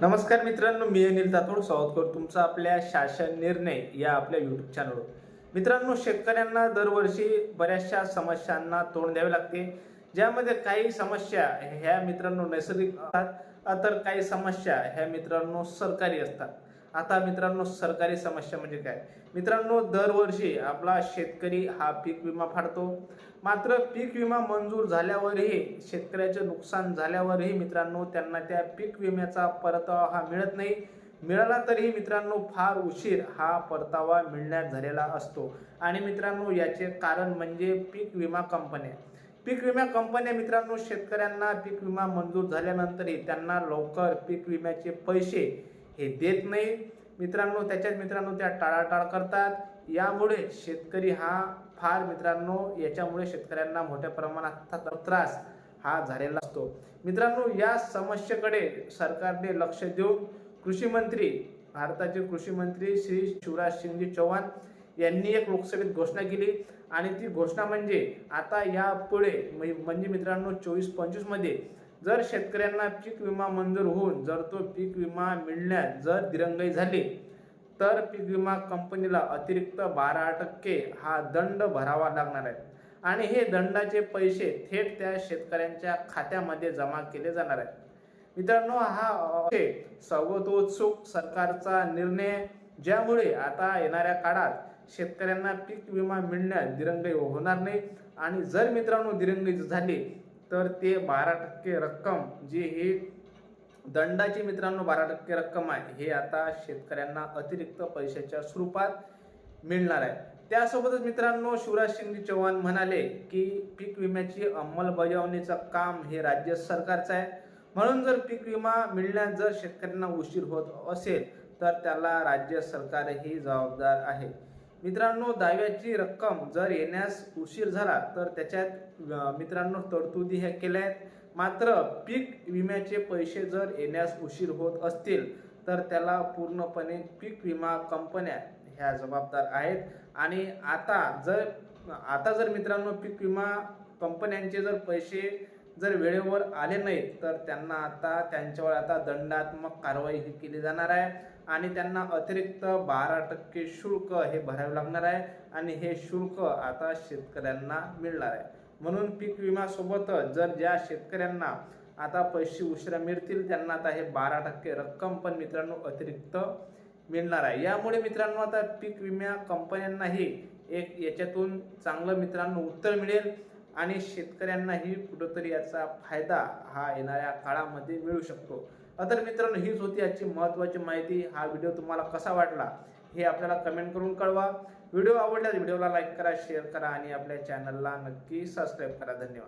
नमस्कार मित्रांनो मी अनिल तातोड. स्वागत करतो तुमचं आपल्या शासन निर्णय या आपल्या युट्यूब चॅनलवर मित्रांनो शेतकऱ्यांना दरवर्षी बऱ्याचशा समस्यांना तोंड द्यावे लागते. ज्यामध्ये काही समस्या ह्या मित्रांनो नैसर्गिक असतात तर काही समस्या ह्या मित्रांनो सरकारी असतात. आता मित्रांनो सरकारी समस्या म्हणजे काय? मित्रांनो दरवर्षी आपला शेतकरी हा पीक विमा फाडतो. मात्र पीक विमा मंजूर झाल्यावरही शेतकऱ्याचे नुकसान झाल्यावरही मित्रांनो त्यांना त्या पीक विम्याचा परतावा हा मिळत नाही. मिळाला तरीही मित्रांनो फार उशीर हा परतावा मिळण्यात झालेला असतो. आणि मित्रांनो याचे कारण म्हणजे पीक विमा कंपन्या. पीक विमा कंपन्या मित्रांनो शेतकऱ्यांना पीक विमा मंजूर झाल्यानंतरही त्यांना लवकर पीक विम्याचे पैसे हे देत नाही. मित्रांनो त्याच्यात मित्रांनो त्या टाळाटाळ करतात. यामुळे शेतकरी हा फार मित्रांनो याच्यामुळे शेतकऱ्यांना मोठ्या प्रमाणात त्रास हा झालेला असतो. मित्रांनो या समस्येकडे सरकारने लक्ष देऊन कृषी मंत्री भारताचे कृषी मंत्री श्री शिवराज सिंगजी चौहान यांनी एक लोकसभेत घोषणा केली. आणि ती घोषणा म्हणजे आता यापुढे म्हणजे म्हणजे मित्रांनो चोवीस पंचवीसमध्ये जर शेतकऱ्यांना पीक विमा मंजूर होऊन जर तो पीक विमा मिळण्यात जर दिरंगाई झाली तर पीक विमा कंपनीला अतिरिक्त बारा टक्के हा दंड भरावा लागणार आहे. आणि हे दंडाचे पैसे थेट त्या शेतकऱ्यांच्या खात्यामध्ये जमा केले जाणार आहेत. मित्रांनो हा अतिशय सर्वतोत्सुक सरकारचा निर्णय ज्यामुळे आता येणाऱ्या काळात शेतकऱ्यांना पीक विमा मिळण्यात दिरंगाई होणार नाही. आणि जर मित्रांनो दिरंगाई झाली तर ते बारा टक्के रक्कम जी ही दंडाची मित्रांनो बारा टक्के रक्कम आहे हे आता शेतकऱ्यांना अतिरिक्त पैशाच्या स्वरूपात मिळणार आहे. त्यासोबतच मित्रांनो शिवराज सिंग चौहान म्हणाले की पीक विम्याची अंमलबजावणीचं काम हे राज्य सरकारचं आहे. म्हणून जर पीक विमा मिळण्यास जर शेतकऱ्यांना उशीर होत असेल तर त्याला राज्य सरकारही जबाबदार आहे. मित्रांनो दाव्याची रक्कम जर येण्यास उशीर झाला तर त्याच्यात मित्रांनो तरतुदी ह्या केल्या आहेत. मात्र पीक विम्याचे पैसे जर येण्यास उशीर होत असतील तर त्याला पूर्णपणे पीक विमा कंपन्या ह्या जबाबदार आहेत. आणि आता जर आता जर मित्रांनो पीक विमा कंपन्यांचे जर पैसे जर वेळेवर आले नाहीत तर त्यांना आता त्यांच्यावर आता दंडात्मक कारवाई ही केली जाणार आहे. आणि त्यांना अतिरिक्त बारा टक्के शुल्क हे भरावे लागणार आहे आणि हे शुल्क आता शेतकऱ्यांना मिळणार आहे. म्हणून पीक विमासोबतच जर ज्या शेतकऱ्यांना आता पैसे उशिरा मिळतील त्यांना आता हे बारा टक्के रक्कम पण मित्रांनो अतिरिक्त मिळणार आहे. यामुळे मित्रांनो आता पीक विमा कंपन्यांनाही एक याच्यातून चांगलं मित्रांनो उत्तर मिळेल. आणि शेतकऱ्यांनाही कुठंतरी याचा फायदा हा येणाऱ्या काळामध्ये मिळू शकतो. तर मित्रांनो हीच होती आजची महत्त्वाची माहिती. हा व्हिडिओ तुम्हाला कसा वाटला हे आपल्याला कमेंट करून कळवा. व्हिडिओ आवडल्यास व्हिडिओला लाईक करा शेअर करा आणि आपल्या चॅनलला नक्की सबस्क्राईब करा. धन्यवाद.